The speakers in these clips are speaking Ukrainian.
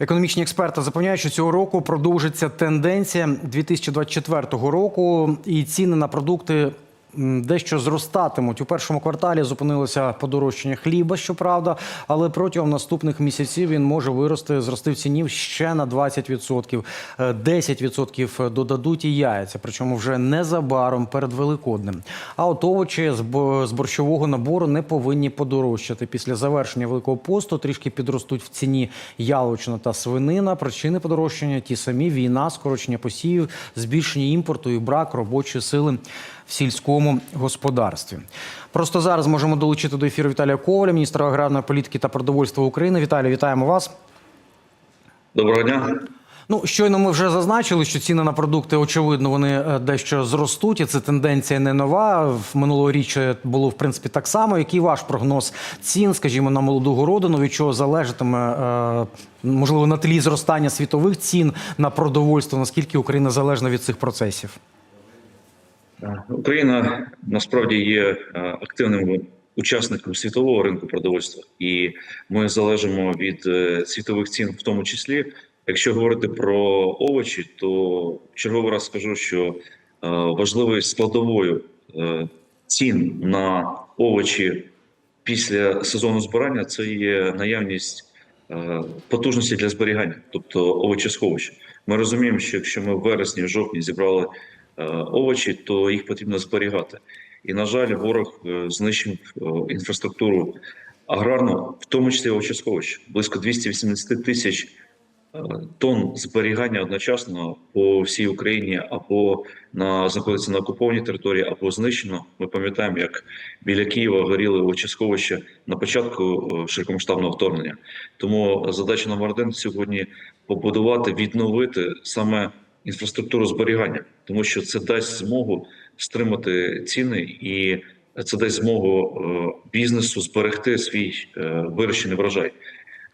Економічні експерти запевняють, що цього року продовжиться тенденція 2024 року, і ціни на продукти дещо зростатимуть. У першому кварталі зупинилося подорожчання хліба, щоправда, але протягом наступних місяців він може вирости, зрости в ціні ще на 20%. Е, 10% додадуть і яйця, причому вже незабаром перед Великоднем. А от овочі з борщового набору не повинні подорожчати. Після завершення Великого посту трішки підростуть в ціні яловичина та свинина. Причини подорожчання ті самі: війна, скорочення посівів, збільшення імпорту і брак робочої сили в сільському господарстві. Просто зараз можемо долучити до ефіру Віталія Коваля, міністра аграрної політики та продовольства України. Віталій, вітаємо вас. Доброго дня. Ну, щойно ми вже зазначили, що ціни на продукти, очевидно, вони е, дещо зростуть, і це тенденція не нова. В минулоріч було в принципі так само. Який ваш прогноз цін, скажімо, на молоду городину, від чого залежатиме е, можливо на тлі зростання світових цін на продовольство? Наскільки Україна залежна від цих процесів? Україна насправді є е, активним учасником світового ринку продовольства, і ми залежимо від е, світових цін, в тому числі. Якщо говорити про овочі, то черговий раз скажу, що е, важливою складовою е, цін на овочі після сезону збирання це є наявність е, потужності для зберігання, тобто овочесховища. Ми розуміємо, що якщо ми в вересні, в жовтні зібрали е, овочі, то їх потрібно зберігати. І, на жаль, ворог е, знищив е, інфраструктуру аграрну, в тому числі овочесховищ. Близько 280 тисяч е, тонн зберігання одночасно по всій Україні або на знаходиться на окупованій території, або знищено. Ми пам'ятаємо, як біля Києва горіли овочесховища на початку е, широкомасштабного вторгнення. Тому задача номер один сьогодні побудувати, відновити саме інфраструктуру зберігання, тому що це дасть змогу стримати ціни, і це дасть змогу е, бізнесу зберегти свій е, вирощений врожай.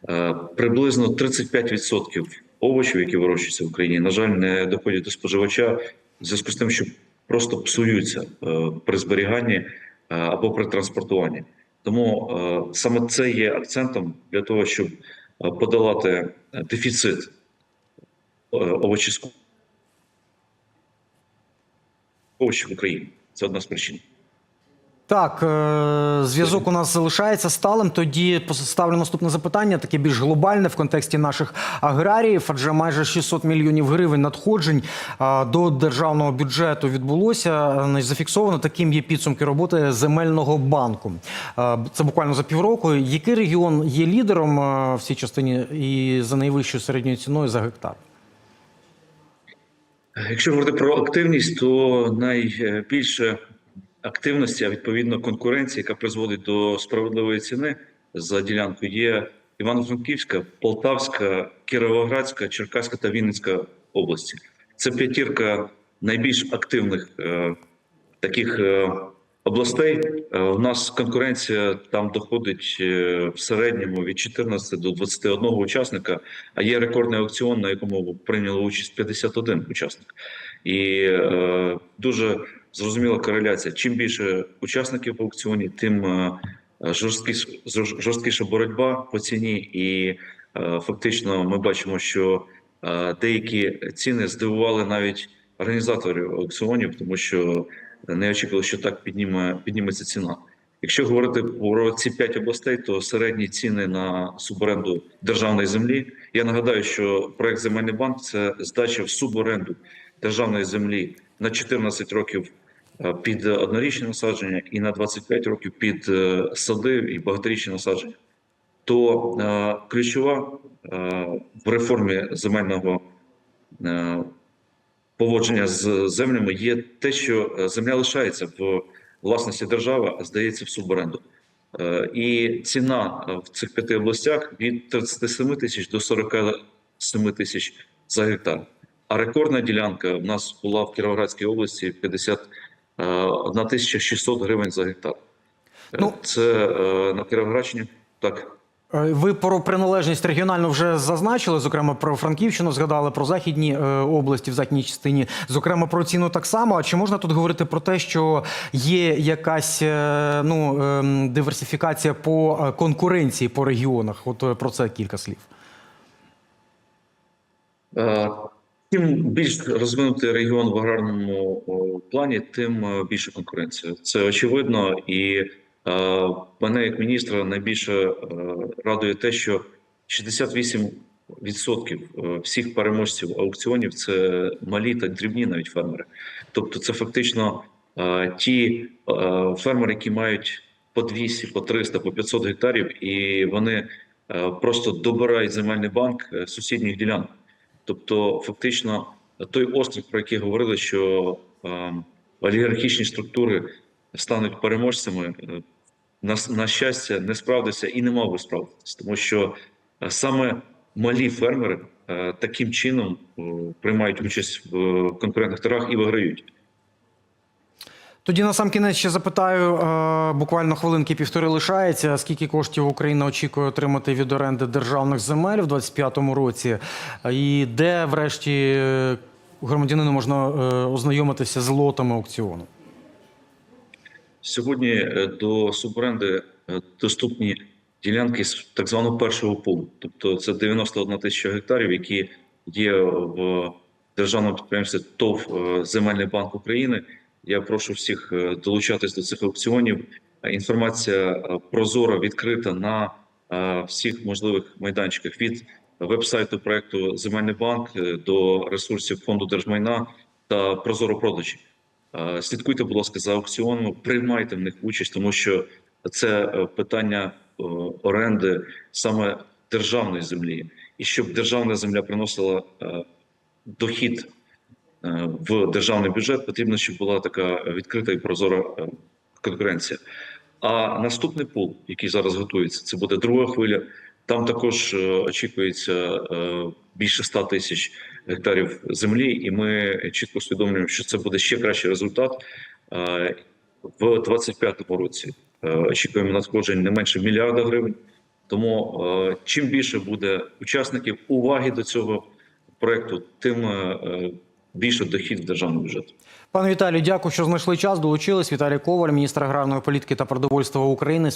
Е, Приблизно 35% овочів, які вирощуються в Україні, на жаль, не доходять до споживача в зв'язку з тим, що просто псуються при зберіганні або при транспортуванні. Тому саме це є акцентом для того, щоб подолати дефіцит е, овочівського в Україні. Це одна з причин. Так, е, зв'язок у нас залишається сталим. Тоді поставлю наступне запитання, таке більш глобальне в контексті наших аграріїв, адже майже 600 мільйонів гривень надходжень е, до державного бюджету відбулося. Е, Зафіксовано таким є підсумки роботи земельного банку. Це буквально за півроку. Який регіон є лідером в цій частині і за найвищою середньою ціною за гектар? Якщо говорити про активність, то найбільше активності, а відповідно конкуренції, яка призводить до справедливої ціни за ділянку, є Івано-Франківська, Полтавська, Кіровоградська, Черкаська та Вінницька області. Це п'ятірка найбільш активних е, таких е, областей. Е, у нас конкуренція там доходить е, в середньому від 14 до 21 учасника, а є рекордний аукціон, на якому прийняло участь 51 учасник. І е, дуже зрозуміла кореляція. Чим більше учасників в аукціоні, тим е, жорсткіш, жорсткіша боротьба по ціні, і е, фактично ми бачимо, що е, деякі ціни здивували навіть організаторів аукціонів, тому що не очікували, що так підніме, підніметься ціна. Якщо говорити про ці п'ять областей, то середні ціни на суборенду державної землі. Я нагадаю, що проект Земельний банк це здача в суборенду державної землі на 14 років е, під однорічні насадження і на 25 років під е, сади і багаторічні насадження. То е, ключова е, в реформі земельного е, поводження з землями є те, що е, земля лишається в власності держави, а здається в суборенду. Е, І ціна е, в цих п'яти областях від 37 тисяч до 47 тисяч за гектар. А рекордна ділянка в нас була в Кіровоградській області 51 тисяча 600 гривень за гектар. Ну- Це на Кіровоградщині. Так. Е, Ви про приналежність регіональну вже зазначили, зокрема про Франківщину, згадали про західні е, області в західній частині, зокрема про ціну так само. А чи можна тут говорити про те, що є якась е, ну, ем, диверсифікація по конкуренції по регіонах? От про це кілька слів. Чим більш розвинутий регіон в аграрному плані, тим більше конкуренція. Це очевидно, і мене як міністра найбільше е, радує те, що 68% е, всіх переможців аукціонів це малі та дрібні навіть фермери. Тобто, це фактично е, ті фермери, які мають по 200, по 300, по 500 гектарів, і вони просто добирають земельний банк сусідніх ділянок. Тобто, фактично, той острів, про який говорили, що е, олігархічні структури стануть переможцями, е, на, на щастя, не справдився і не мав би справдитися, тому що е, саме малі фермери е, таким чином приймають участь в конкурентних торгах і виграють. Тоді на сам кінець ще запитаю, буквально хвилинки півтори лишається. Скільки коштів Україна очікує отримати від оренди державних земель в 2025 році? І де, врешті, громадянину можна ознайомитися з лотами аукціону? Сьогодні е, до суборенди е, доступні ділянки з так званого першого пулу, тобто це 91 тисяча гектарів, які є в державному підприємстві ТОВ е, Земельний банк України. Я прошу всіх долучатись до цих аукціонів. Інформація прозора, відкрита на всіх можливих майданчиках від веб-сайту проекту Земельний банк до ресурсів фонду держмайна та Прозоро продажі. Слідкуйте, будь ласка, за аукціонами, приймайте в них участь, тому що це е, питання е, оренди саме державної землі, і щоб державна земля приносила е, дохід в державний бюджет, потрібно, щоб була така відкрита і прозора конкуренція. А наступний пул, який зараз готується, це буде друга хвиля. Там також очікується більше 100 тисяч гектарів землі, і ми чітко усвідомлюємо, що це буде ще кращий результат. В 2025 році е, очікуємо надходжень не менше мільярда гривень. Тому е, чим більше буде учасників уваги до цього проекту, тим е, більше дохід в державний бюджет. Пане Віталію, дякую, що знайшли час. Долучились. Віталій Коваль, міністр аграрної політики та продовольства України.